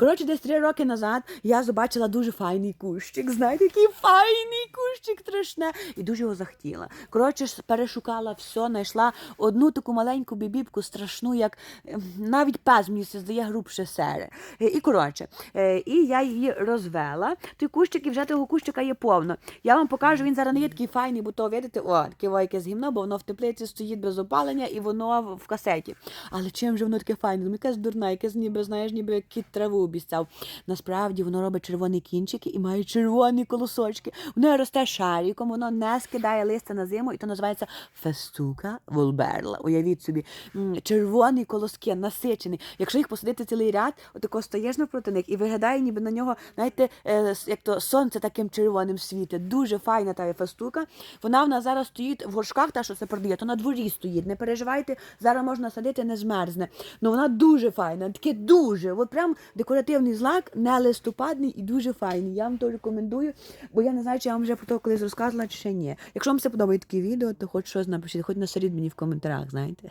Коротше, десь три роки назад я побачила дуже файний кущик. Знаєте, який файний кущик страшне. І дуже його захотіла. Коротше, перешукала все, знайшла одну таку маленьку бібібку, страшну, як ем, навіть пес мені це здає грубше сере. Е, І коротше, е, і я її розвела. Той кущик, і вже того кущика є повно. Я вам покажу, він зараз не є такий файний, бо то видите, о, таке о, якесь гімно, бо воно в теплиці стоїть без опалення і воно в- касеті. Але чим же воно таке файне? Якесь дурне, якесь ніби, знаєш, ніби кіт траву обіцяв. Насправді воно робить червоні кінчики і має червоні колосочки. Воно росте шариком, воно не скидає листя на зиму, і то називається фестука волберла. Уявіть собі, червоні колоски, насичені. Якщо їх посадити цілий ряд, отако стоїш навпроти них і виглядає, ніби на нього, знаєте, е, як то сонце таким червоним світить. Дуже файна та фестука. Вона в нас зараз стоїть в горшках, та що це продає, то на дворі стоїть. Не переживайте, зараз можна садити, не змерзне. Ну вона дуже файна, таке дуже. От прям декоративний злак, не листопадний і дуже файний. Я вам то рекомендую, бо я не знаю, чи я вам вже про то колись розказувала, чи ще ні. Якщо вам це подобається таке відео, то хоч щось напишіть, хоч насеріть мені в коментарях, знаєте.